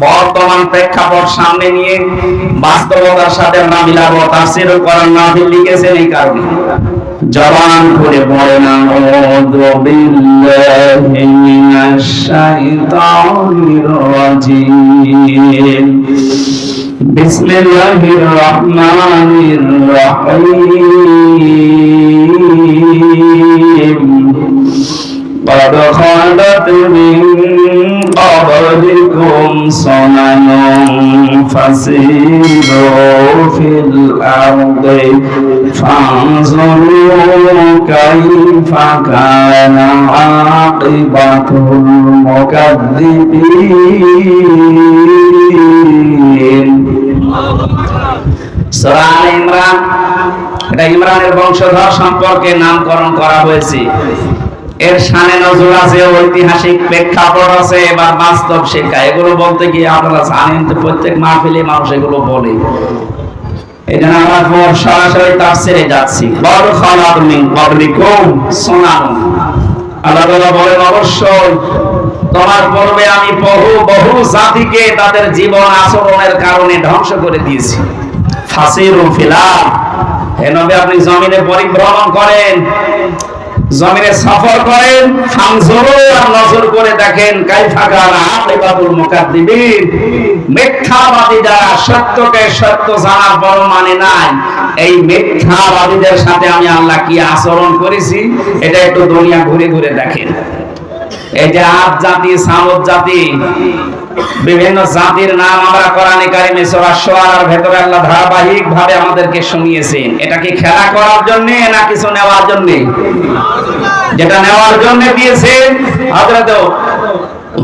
বর্তমান প্রেক্ষাপট সামনে নিয়ে বাস্তবতার সাথে আমরা মিলাবো তাফসীর করার নাহিল লিখেছেন এই কারণে। জবান করে পড়ে না আউযু বিল্লাহি মিনাশ শাইতানির রাজিম। বিসমিল্লাহির রহমানির রহিম। قد خلت من قبلكم سنن فسيروا في الأرض فانظروا كيف كان عاقبة المكذبين سورة ইমরান এটা ইমরানের বংশধর সম্পর্কে নামকরণ করা হয়েছে এর সানে নজর আছে, ঐতিহাসিক প্রেক্ষাপট আছে, এবার বাস্তব শিক্ষা। এগুলো বলতে গিয়ে আপনারা জানেন তো প্রত্যেক মাহফিলে মানুষ এগুলো বলে। আমরা সরাসরি যাচ্ছি। মিন ক্বাবলিকুম সুনান আল্লাহ বলেন, অবশ্যই তোমার পূর্বে আমি বহু বহু জাতিকে তাদের জীবন আচরণের কারণে ধ্বংস করে দিয়েছি। ফাসিরু ফিলাম হে আপনি জমিনে পরিভ্রমণ করেন। জমিনে সফর করেন আর নজর করে দেখেন মিথ্যাবাদী যারা সত্যকে সত্য জানার বড় মানে নাই। এই মিথ্যাবাদীদের সাথে আমি আল্লাহ কি আচরণ করেছি, এটা একটু দুনিয়া ঘুরে ঘুরে দেখেন। এই যে আদ জাতি, সামদ জাতি বিভিন্ন জাতির নাম আমরা কোরআনে কারিমে সূরা শুআরার ভেতরে আল্লাহ ধারাবাহিক ভাবে আমাদেরকে শুনিয়েছেন। এটা কি খেলা করার জন্য না কিছু নেওয়ার জন্য? যেটা নেওয়ার জন্য দিয়েছেন। হযরত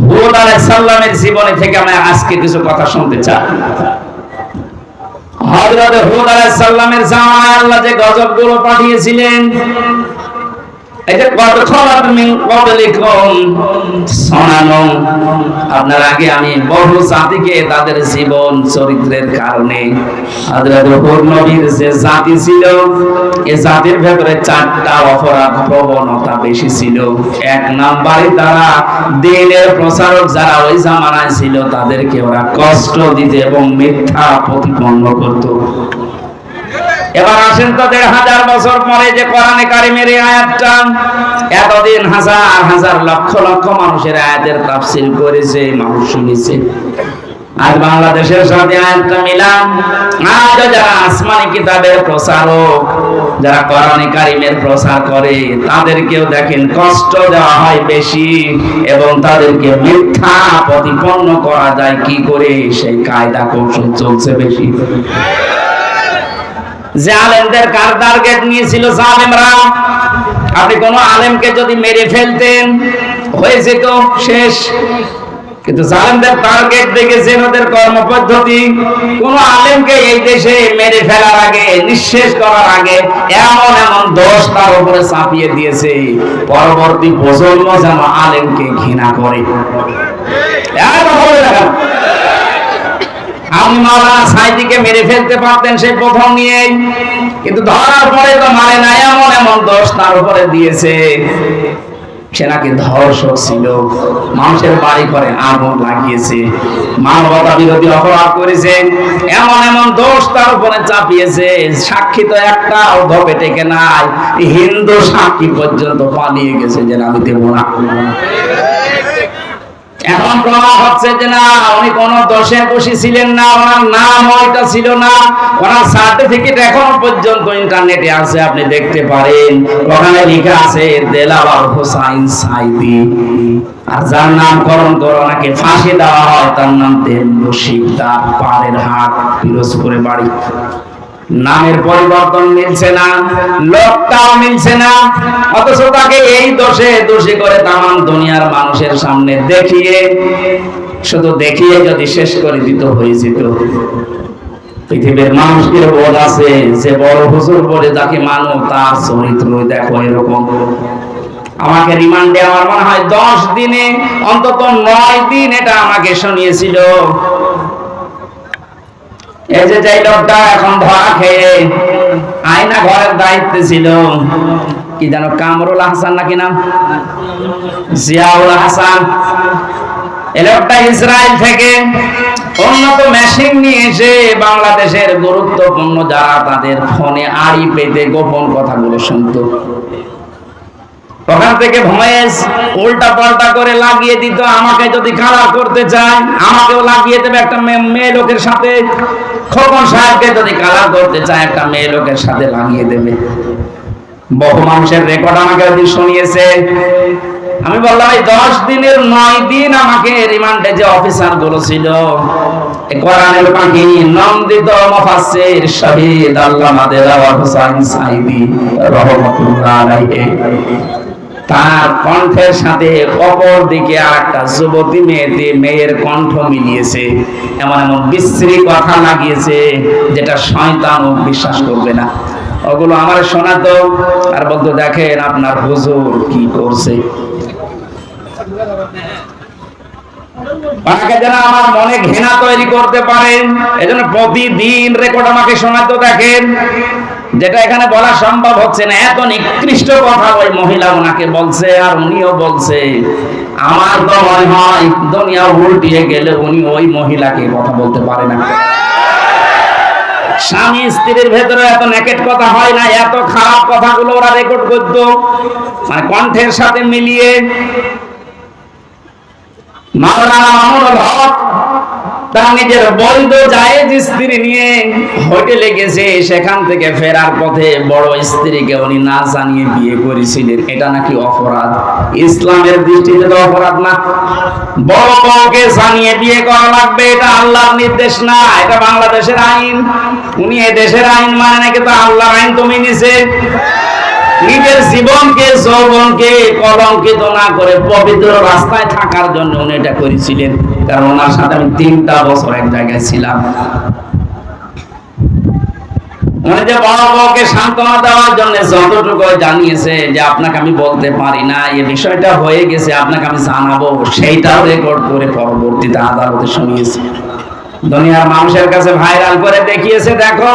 হুদ আলাইহিস সালামের জীবনী থেকে আমরা আজকে কিছু কথা শুনতে চাই। হযরত হুদ আলাইহিস সালামের জামানায় আল্লাহ যে গজবগুলো পাঠিয়েছিলেন যে কত সুনানু আপনার আগে আমি জাতিকে তাদের জীবন চরিত্রের কারণে যে ছিল এই জাতির ভেতরে চারটা অপরাধ প্রবণতা বেশি ছিল। এক নাম্বারে তারা দিনের প্রচারক যারা ওই জামানায় ছিল, তাদেরকে ওরা কষ্ট দিতে এবং মিথ্যা প্রতিপন্ন করত। এবার আসেন তো দেড় হাজার বছর পরে যে কোরআনে কারিমের আয়াতটা। এতদিন হাজার হাজার লক্ষ লক্ষ মানুষের আয়াতের তাফসির করেছে, মানুষ শুনেছে। আজ বাংলাদেশের সাথে আয়াতটা মিলাম আজ যারা আসমানি কিতাবের প্রচারক, যারা কোরআনে কারিমের প্রচার করে, তাদেরকেও দেখেন কষ্ট দেওয়া হয় বেশি এবং তাদেরকে মিথ্যা প্রতিপন্ন করা যায় কি করে? সেই কায়দা কৌশল চলছে বেশি। যে কার টার্গেট নিয়েছিল জালেমরা, আপনি কোন আলেমকে যদি মেরে ফেলতেন, হয়ে শেষ। কিন্তু জালেমদের টার্গেট কর্মপদ্ধতি, কোন আলেমকে এই দেশে মেরে ফেলার আগে, নিঃশেষ করার আগে এমন এমন দোষ তার উপরে চাপিয়ে দিয়েছে। পরবর্তী প্রজন্ম যেন আলেমকে ঘৃণা করে। সাইদিকে মেরে ফেলতে পারতেন প্রথম কিন্তু ধরার পরে তো না, এমন এমন দোষ তার উপরে দিয়েছে। সে নাকি ধর্ষক ছিল। মানুষের বাড়ি করে আগুন লাগিয়েছে। মানবতা বিরোধী অপরাধ করেছে। এমন এমন দোষ তার উপরে চাপিয়েছে। সাক্ষী তো একটা ধপে টেকে নাই। হিন্দু সাক্ষী পর্যন্ত পালিয়ে গেছে যে আমি দেব না। এখন প্রমাণ হচ্ছে যে না, উনি কোন দোষে দোষী ছিলেন না, ওনার নাম ওইটা ছিল না, ওনার সার্টিফিকেট এখনও পর্যন্ত ইন্টারনেটে আছে, আপনি দেখতে পারেন। ওখানে লেখা আছে, দেলাওয়ার হোসাইন সাইদি। আর যার নামকরণ করে ওনাকে ফাঁসি দেওয়া হয়, তার নাম দেবলু শিকদার পাড়ের হাট পিরোজপুরে বাড়ি। নামের পরিবর্তন মিলছে না, লোকটাও মিলছে না, অথচ তাকে এই দোষে দোষী করে তামাম দুনিয়ার মানুষের সামনে দেখিয়ে, শুধু দেখিয়ে যদি শেষ করে দিত হয়ে যেত। পৃথিবীর মানুষকে বোধ আছে যে বড় হুজুর বলে যাকে মানো, তার চরিত্র দেখো এরকম। আমাকে রিমান্ডে আমার মনে হয় দশ দিনে, অন্তত নয় দিন এটা আমাকে শুনিয়েছিল। এই যে যে লোকটা এখন ধরা খেয়ে আয়না ঘরের দায়িত্বে ছিল, কি জানো কামরুল হাসান নাকি নাম? জিয়াউল হাসান। এ লোকটা ইসরায়েল থেকে উন্নত মেশিন নিয়ে এসে বাংলাদেশের গুরুত্বপূর্ণ যারা তাদের ফোনে আড়ি পেতে গোপন কথাগুলো শুনতো। ওখান থেকে ভয়েস উল্টা পাল্টা করে লাগিয়ে দিত, আমাকে যদি খারাপ করতে চায়, আমাকেও লাগিয়ে দেবে একটা মেয়ে- লোকের সাথে। খোকন সাহেবকে যদি কালার করতে চায়, একটা মেয়ে লোকের সাথে লাগিয়ে দেবে। বহু মানুষের রেকর্ড আমাকে ওদিন শুনিয়েছে। আমি বললাম, এই দশ দিনের নয় দিন আমাকে রিমান্ডে যে অফিসারগুলো ছিল কোরআনের পাখি নন্দিত মুফাসসির শহীদ সাইদি আলাইহি। তার কণ্ঠের সাথে অপর দিকে একটা যুবতী মেয়েতে মেয়ের কণ্ঠ মিলিয়েছে। এমন এমন বিশ্রী কথা লাগিয়েছে যেটা শয়তান বিশ্বাস করবে না। ওগুলো আমার শোনাতো আর বলতো, দেখেন আপনার হুজুর কি করছে। ওনাকে যেন আমার মনে ঘৃণা তৈরি করতে পারেন, এজন্য প্রতিদিন রেকর্ড আমাকে শোনাতো দেখেন। যেটা এখানে বলা সম্ভব হচ্ছে না, এত নিকৃষ্ট কথা ওই মহিলা ওনাকে বলছে আর উনিও বলছে। আমার তো মনে হয় দুনিয়া উল্টিয়ে গেলে উনি ওই মহিলাকে কথা বলতে পারে না। স্বামী স্ত্রীর ভেতরে এত নেকেট কথা হয় না, এত খারাপ কথাগুলো ওরা রেকর্ড করতো। মানে কণ্ঠের সাথে মিলিয়ে মাওলানা সেখান থেকে ফেরার পথে উনি না জানিয়ে বিয়ে করেছিলেন। এটা নাকি অপরাধ? ইসলামের তো অপরাধ না। বড় জানিয়ে বিয়ে করা লাগবে, এটা নির্দেশ না, এটা বাংলাদেশের আইন। উনি এ দেশের আইন মানে নাকি তো আল্লাহর আইন তুমি নিছে নিজের জীবনকে, যৌবনকে, কলঙ্কিত না করে পবিত্র রাস্তায় থাকার জন্য উনি এটা করেছিলেন। কারণ ওনার সাথে আমি তিনটা বছর এক জায়গায় ছিলাম। এই বিষয়টা হয়ে গেছে, আপনাকে আমি জানাব দুনিয়ার মানুষের কাছে ভাইরাল করে দেখিয়েছে, দেখো।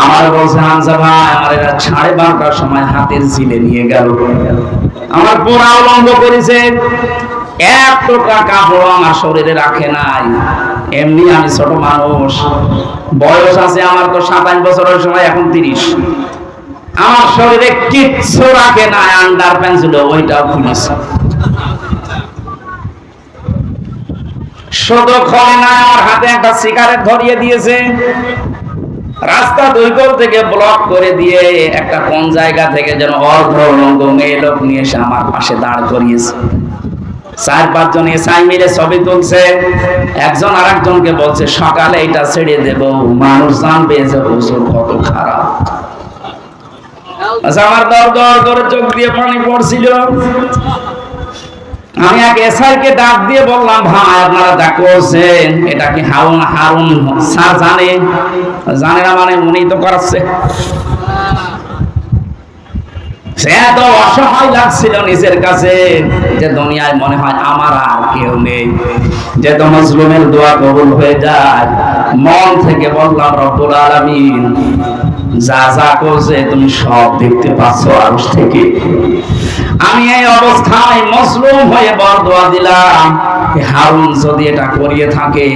আমার বলছে হামজা ভাই, আমার এরা সাড়ে বারোটার সময় হাতের ঝিলে নিয়ে গেল। আমার পোড়া উলঙ্গ করেছে, এক টোকা কাপড় আমার শরীরে রাখে নাই। এমনি আমি ছোট মানুষ। বয়স আছে আমার তো সাতাশ বছরের সময় এখন তিরিশ। আমার শরীরে কিচ্ছু রাখে না আন্ডার প্যান্ট ছিল ওইটাও খুলেছে। শুধু খলে না আমার হাতে একটা সিগারেট ধরিয়ে দিয়েছে। রাস্তা দুই কোল থেকে ব্লক করে দিয়ে একটা কোন জায়গা থেকে যেন অর্ধ রঙ্গ মেয়ে লোক নিয়ে এসে আমার পাশে দাঁড় করিয়েছে। চার পাঁচজন এসআই মিলে ছবি তুলছে। একজন আর একজনকে বলছে, সকালে এটা ছেড়ে দেব। মানুষ জানবে যে হুজুর কত খারাপ। আচ্ছা আমার দর দর করে চোখ দিয়ে পানি পড়ছিল। আমি এক এসআই কে ডাক দিয়ে বললাম, ভাই, আপনারা যা করছেন, এটা কি হারুন হারুন? স্যার জানে। জানে না মানে উনি তো করাচ্ছে। সে অসহায় লাগছিল নিজের কাছে যে দুনিয়ায় মনে হয় আমার আর কেউ নেই। যে মজলুমের দোয়া কবুল হয়ে যায়। মন থেকে বললাম, রব্বুল আলামিন যা যা করছে তুমি সব দেখতে পাচ্ছ আরশ থেকে। আমি এই অবস্থায় মজলুম হয়ে বরদোয়া দিলাম। যে হারুন যদি এটা করিয়ে থাকে,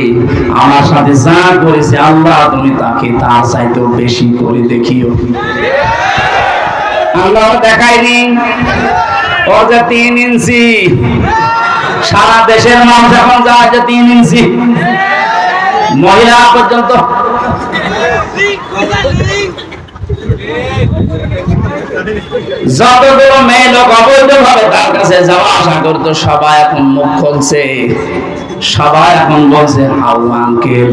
আমার সাথে যা করেছে আল্লাহ, তুমি তাকে তার চাইতেও বেশি করে দেখিও। আল্লাহ দেখায়নি। ও যে তিন ইঞ্চি। সারা দেশের মানুষ এখন যায় যে তিন ইঞ্চি। মহিলা পর্যন্ত। যতগুলো মেয়ে লোক অবৈধ ভাবে তার কাছে যাওয়া আসা করতো, সবাই এখন মুখ খুলছে। সবাই এখন বলছে হাউ আঙ্কেল।